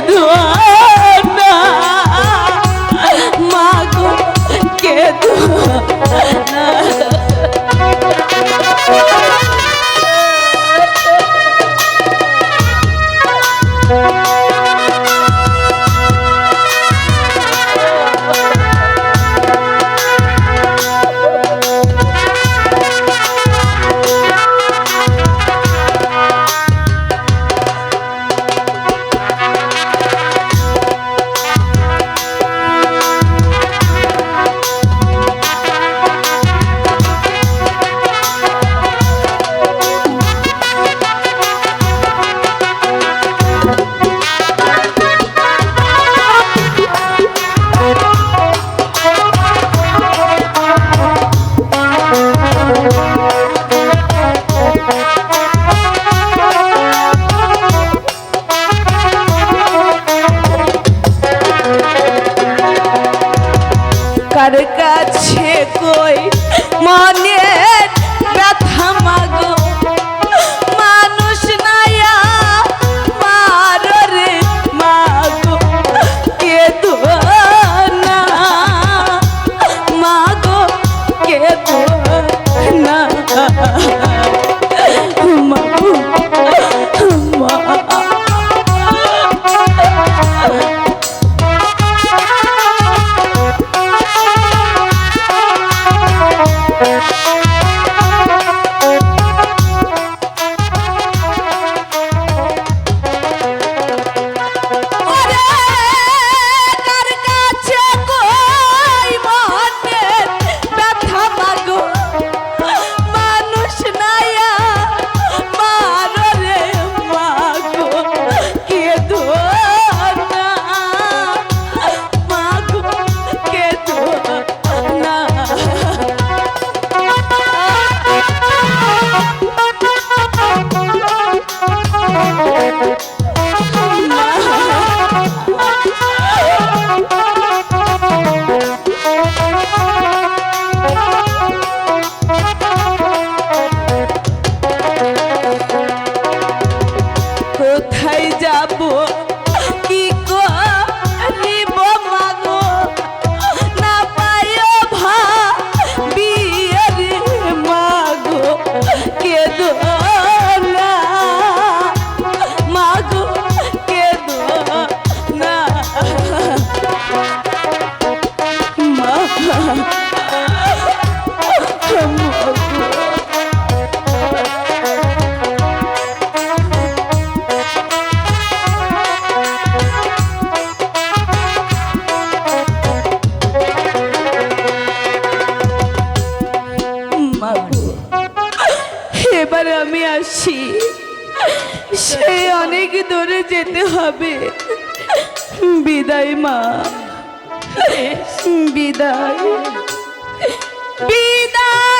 দোয়া কার কাছে কই? মনে ব্যথা মাগো। আছি সে অনেক দূরে যেতে হবে। বিদায় মা। বিদায়। বিদায়।